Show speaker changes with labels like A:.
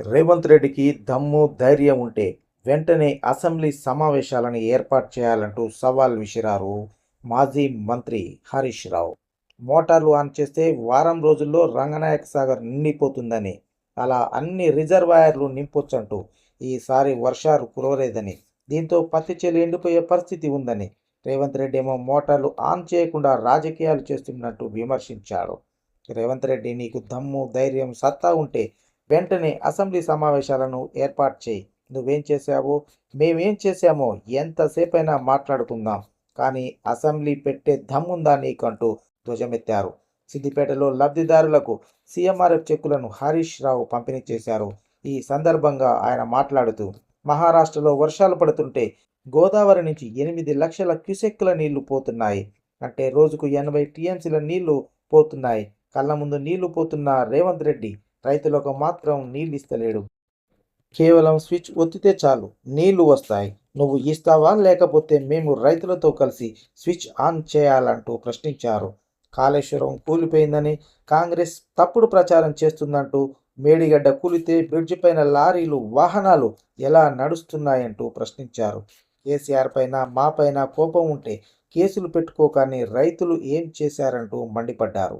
A: రేవంత్ రెడ్డికి దమ్ము ధైర్యం ఉంటే వెంటనే అసెంబ్లీ సమావేశాలను ఏర్పాటు చేయాలంటూ సవాల్ విసిరారు మాజీ మంత్రి హరీష్ రావు. మోటార్లు ఆన్ చేస్తే వారం రోజుల్లో రంగనాయక సాగర్ నిండిపోతుందని అలా అన్ని రిజర్వాయర్లు నింపొచ్చంటూ ఈసారి వర్షాలు కురవలేదని దీంతో పత్తి చెల్లి ఎండిపోయే పరిస్థితి ఉందని రేవంత్ రెడ్డి ఏమో మోటార్లు ఆన్ చేయకుండా రాజకీయాలు చేస్తున్నట్టు విమర్శించాడు రేవంత్ రెడ్డి నీకు దమ్ము ధైర్యం సత్తా ఉంటే వెంటనే అసెంబ్లీ సమావేశాలను ఏర్పాటు చేయి. నువ్వేం చేశావో? మేమేం చేశామో? ఎంతసేపైనా మాట్లాడుకుందాం. కానీ అసెంబ్లీ పెట్టే దమ్ముందా నీకంటూ ధ్వజమెత్తారు. సిద్దిపేటలో లబ్ధిదారులకు సీఎంఆర్ఎఫ్ చెక్కులను హరీష్ రావు పంపిణీ చేశారు. ఈ సందర్భంగా ఆయన మాట్లాడుతూ మహారాష్ట్రలో వర్షాలు పడుతుంటే గోదావరి నుంచి ఎనిమిది లక్షల క్యూసెక్కుల నీళ్ళు పోతున్నాయి. అంటే రోజుకు ఎనభై టీఎంసీల నీళ్ళు పోతున్నాయి. కళ్ళ ముందు నీళ్ళు పోతున్న రేవంత్ రెడ్డి రైతులకు మాత్రం నీళ్ళు ఇస్తలేడు కేవలం స్విచ్ ఒత్తితే చాలు నీళ్ళు వస్తాయి. నువ్వు ఇస్తావా లేకపోతే మేము రైతులతో కలిసి స్విచ్ ఆన్ చేయాలంటూ ప్రశ్నించారు. కాళేశ్వరం కూలిపోయిందని కాంగ్రెస్ తప్పుడు ప్రచారం చేస్తుందంటూ మేడిగడ్డ కూలితే బ్రిడ్జి పైన లారీలు వాహనాలు ఎలా నడుస్తున్నాయంటూ ప్రశ్నించారు. కేసీఆర్ పైన మా పైన కోపం ఉంటే కేసులు పెట్టుకోకని రైతులు ఏం చేశారంటూ మండిపడ్డారు.